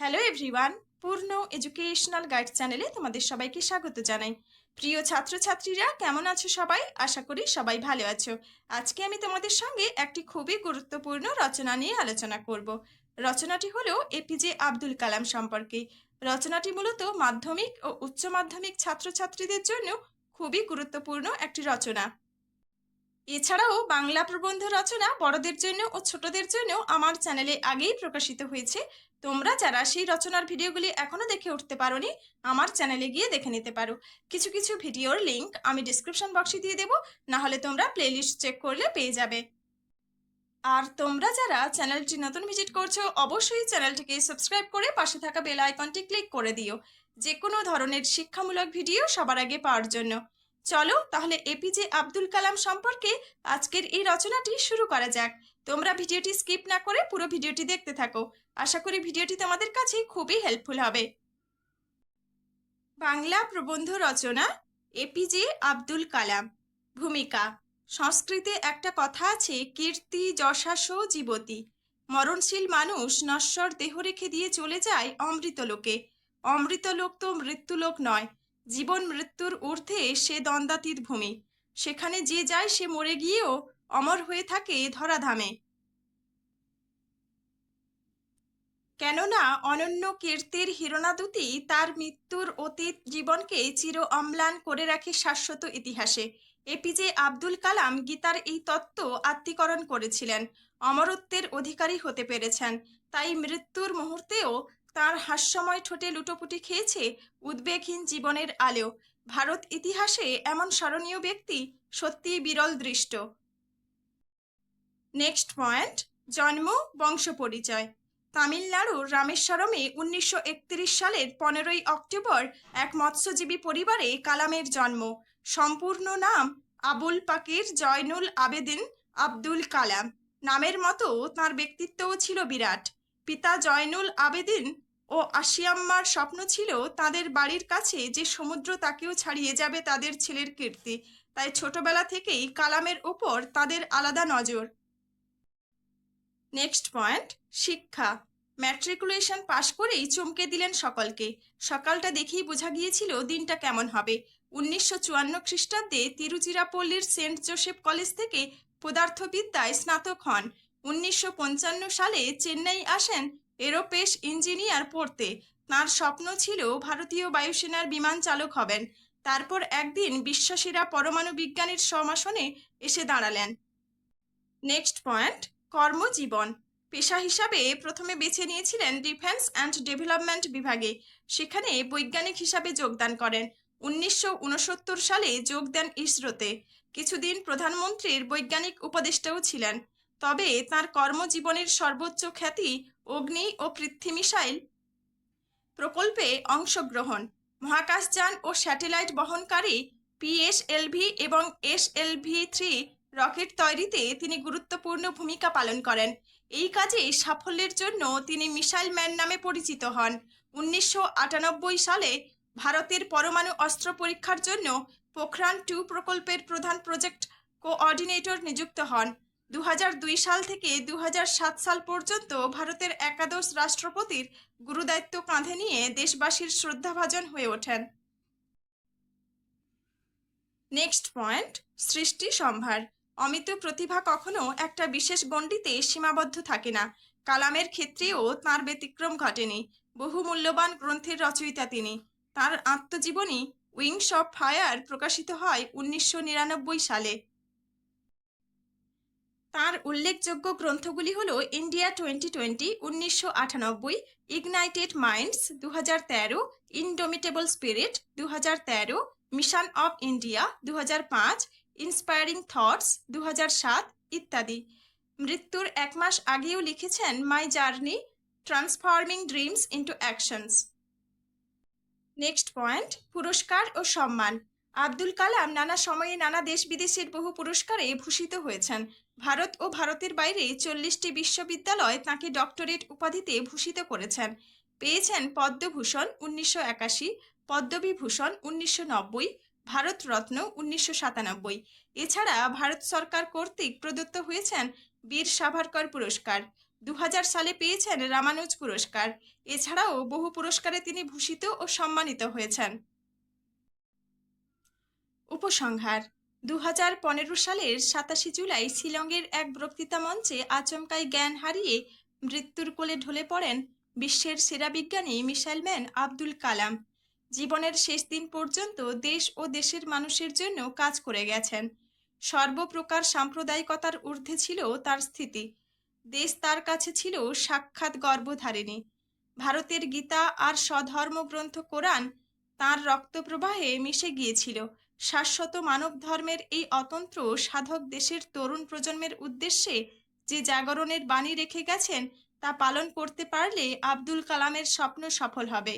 Hello everyone Purna educational guide চ্যানেলে তোমাদের সবাইকে স্বাগত জানাই। প্রিয় ছাত্রছাত্রীরা, কেমন আছো সবাই? আশা করি সবাই ভালো আছো। আজকে আমি তোমাদের সঙ্গে একটি খুবই গুরুত্বপূর্ণ রচনা নিয়ে আলোচনা করব। রচনাটি হলো এপিজে আব্দুল কালাম সম্পর্কে। রচনাটি মূলত মাধ্যমিক ও উচ্চ মাধ্যমিক ছাত্রছাত্রীদের জন্য খুবই গুরুত্বপূর্ণ একটি রচনা। এছাড়াও বাংলা প্রবন্ধ রচনা বড়দের জন্য ও ছোটদের জন্য আমার চ্যানেলে আগেই প্রকাশিত হয়েছে। তোমরা যারা সেই রচনার ভিডিওগুলি এখনও দেখে উঠতে পারোনি, আমার চ্যানেলে গিয়ে দেখে নিতে পারো। কিছু কিছু ভিডিওর লিংক আমি ডিসক্রিপশন বক্সে দিয়ে দেবো না হলে তোমরা প্লেলিস্ট চেক করলে পেয়ে যাবে। আর তোমরা যারা চ্যানেলটি নতুন ভিজিট করছ, অবশ্যই চ্যানেলটিকে সাবস্ক্রাইব করে পাশে থাকা বেল আইকনটি ক্লিক করে দিও। যে কোনো ধরনের শিক্ষামূলক ভিডিও সবার আগে পাওয়ার জন্য। চলো তাহলে এপিজে আব্দুল কালাম সম্পর্কে আজকের এই রচনাটি শুরু করা যাক। তোমরা ভিডিওটি স্কিপ না করে পুরো ভিডিওটি দেখতে থাকো। আশা করি ভিডিওটি তোমাদের কাছে খুবই হেল্পফুল হবে। বাংলা প্রবন্ধ রচনা এপিজে আব্দুল কালাম। ভূমিকা, সংস্কৃতে একটা কথা আছে, কীর্তি, যশাস, জীবতী। মরণশীল মানুষ নশ্বর দেহ রেখে দিয়ে চলে যায় অমৃতলোকে। অমৃতলোক তো মৃত্যুলোক নয় জীবন মৃত্যুর ঊর্ধ্বে সে দ্বন্দ্বাতীত ভূমি। সেখানে যে যায় সে মরে গিয়েও অমর হয়ে থাকে ধরাধামে। কেননা অনন্য কীর্তির হিরণাদুতি তার মৃত্যুর অতীত জীবনকে চির অম্লান করে রাখে শাশ্বত ইতিহাসে। এপিজে আব্দুল কালাম গীতার এই তত্ত্ব আত্মীকরণ করেছিলেন। অমরত্বের অধিকারী হতে পেরেছেন। তাই মৃত্যুর মুহূর্তেও তার হাস্যময় ঠোঁটে লুটোপুটি খেয়েছে উদ্বেগহীন জীবনের আলো। ভারত ইতিহাসে এমন স্মরণীয় ব্যক্তি সত্যিই বিরল দৃষ্ট। নেক্সট পয়েন্ট, জন্ম বংশ পরিচয় তামিলনাড়ুর রামেশ্বরমে উনিশশো একত্রিশ সালের পনেরোই অক্টোবর এক মৎস্যজীবী পরিবারে কালামের জন্ম। সম্পূর্ণ নাম আবুল পাকির জয়নুল আবেদিন আব্দুল কালাম। নামের মতো তার ব্যক্তিত্বও ছিল বিরাট। পিতা জয়নুল আবেদিন ও আশিয়াম্মার স্বপ্ন ছিল তাদের বাড়ির কাছে যে সমুদ্র তাকেও ছাড়িয়ে যাবে তাদের ছেলের কীর্তি। তাই ছোটবেলা থেকেই কালামের ওপর তাদের আলাদা নজর। নেক্সট পয়েন্ট, শিক্ষা। ম্যাট্রিকুলেশন পাশ করেই চমকে দিলেন সকলকে। সকালটা দেখেই বোঝা গিয়েছিল দিনটা কেমন হবে। উনিশশো চুয়ান্ন খ্রিস্টাব্দে তিরুচিরাপল্লীর সেন্ট জোসেফ কলেজ থেকে পদার্থবিদ্যায় স্নাতক হন। উনিশশো পঞ্চান্ন সালে চেন্নাই আসেন এরোপেশ ইঞ্জিনিয়ার পড়তে। তার স্বপ্ন ছিল ভারতীয় বায়ুসেনার বিমান চালক হবেন। তারপর একদিন বিশ্বাসীরা পরমাণু বিজ্ঞানীর সমাসনে এসে দাঁড়ালেন। নেক্সট পয়েন্ট, কর্মজীবন। পেশা হিসাবে প্রথমে বেছে নিয়েছিলেন ডিফেন্স অ্যান্ড ডেভেলপমেন্ট বিভাগে। সেখানে বৈজ্ঞানিক হিসাবে যোগদান করেন। উনিশশো উনসত্তর সালে যোগ দেন ইসরোতে। কিছুদিন প্রধানমন্ত্রীর বৈজ্ঞানিক উপদেষ্টাও ছিলেন। তবে তার কর্মজীবনের সর্বোচ্চ খ্যাতি অগ্নি ও পৃথ্বী মিসাইল প্রকল্পে অংশগ্রহণ। মহাকাশযান ও স্যাটেলাইট বহনকারী পিএসএলভি এবং এসএলভি থ্রি রকেট তৈরিতে তিনি গুরুত্বপূর্ণ ভূমিকা পালন করেন। এই কাজে সাফল্যের জন্য তিনি মিসাইল ম্যান নামে পরিচিত হন। উনিশশো আটানব্বই সালে ভারতের পরমাণু অস্ত্র পরীক্ষার জন্য পোখরান টু প্রকল্পের প্রধান প্রজেক্ট কোঅর্ডিনেটর নিযুক্ত হন। দু হাজার দুই সাল থেকে দু হাজার সাত সাল পর্যন্ত ভারতের একাদশ রাষ্ট্রপতির গুরুদায়িত্ব কাঁধে নিয়ে দেশবাসীর শ্রদ্ধাভাজন হয়ে ওঠেন। নেক্সট পয়েন্ট সৃষ্টি সম্ভার। অমিত প্রতিভা কখনো একটা বিশেষ গণ্ডিতে সীমাবদ্ধ থাকে না। কালামের ক্ষেত্রেও তার ব্যতিক্রম ঘটেনি। বহু মূল্যবান গ্রন্থের রচয়িতা তিনি। তার আত্মজীবনী উইংস অফ ফায়ার প্রকাশিত হয় উনিশশো নিরানব্বই সালে। তার উল্লেখযোগ্য গ্রন্থগুলি হল ইন্ডিয়া টোয়েন্টি টোয়েন্টি, উনিশশো আটানব্বই, ইগনাইটেড মাইন্ডস দু হাজার তেরো, ইনডোমিটেবল স্পিরিট দু হাজার তেরো, মিশন অফ ইন্ডিয়া দু হাজার পাঁচ, ইন্সপায়ারিং থটস দু হাজার সাত ইত্যাদি। মৃত্যুর এক মাস আগেও লিখেছেন my journey, transforming dreams into actions. Next point, পুরস্কার ও সম্মান। আব্দুল কালাম নানা সময়ে নানা দেশ বিদেশের বহু পুরস্কারে ভূষিত হয়েছেন। ভারত ও ভারতের বাইরে চল্লিশটি বিশ্ববিদ্যালয় তাঁকে ডক্টরেট উপাধিতে ভূষিত করেছেন। পেয়েছেন পদ্মভূষণ উনিশশো একাশি, পদ্মবিভূষণ উনিশশো নব্বই ভারতরত্ন উনিশশো সাতানব্বই। এছাড়া ভারত সরকার কর্তৃক প্রদত্ত হয়েছেন বীর সাভারকর পুরস্কার। দু হাজার সালে পেয়েছেন রামানুজ পুরস্কার। এছাড়াও বহু পুরস্কারে তিনি ভূষিত ও সম্মানিত হয়েছেন। উপসংহার দু হাজার পনেরো সালের সাতাশে জুলাই শিলংয়ের এক বক্তৃতা মঞ্চে আচমকাই জ্ঞান হারিয়ে মৃত্যুর কোলে ঢলে পড়েন বিশ্বের সেরা বিজ্ঞানী মিশাইল ম্যান আব্দুল কালাম। জীবনের শেষ দিন পর্যন্ত দেশ ও দেশের মানুষের জন্য কাজ করে গেছেন। সর্বপ্রকার সাম্প্রদায়িকতার ঊর্ধ্বে ছিল তার স্থিতি। দেশ তার কাছে ছিল সাক্ষাৎ গর্ভধারিণী। ভারতের গীতা আর স্বধর্ম গ্রন্থ কোরআন তাঁর রক্তপ্রবাহে মিশে গিয়েছিল। শাশ্বত মানব ধর্মের এই অতন্ত্র সাধক দেশের তরুণ প্রজন্মের উদ্দেশ্যে যে জাগরণের বাণী রেখে গেছেন, তা পালন করতে পারলে আব্দুল কালামের স্বপ্ন সফল হবে।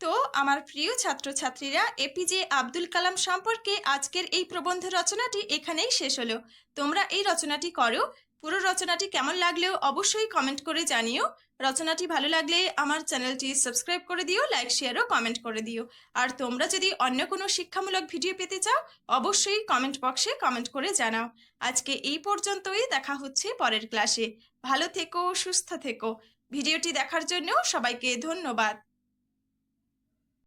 তো, আমার প্রিয় ছাত্রছাত্রীরা, এপিজে আব্দুল কালাম সম্পর্কে আজকের এই প্রবন্ধ রচনাটি এখানেই শেষ হলো। তোমরা এই রচনাটি করো পুরো রচনাটি কেমন লাগলেও অবশ্যই কমেন্ট করে জানিও। রচনাটি ভালো লাগলে আমার চ্যানেলটি সাবস্ক্রাইব করে দিও লাইক শেয়ার ও কমেন্ট করে দিও। আর তোমরা যদি অন্য কোনো শিক্ষামূলক ভিডিও পেতে চাও, অবশ্যই কমেন্ট বক্সে কমেন্ট করে জানাও। আজকে এই পর্যন্তই, দেখা হচ্ছে পরের ক্লাসে ভালো থেকো, সুস্থ থেকো। ভিডিওটি দেখার জন্য সবাইকে ধন্যবাদ।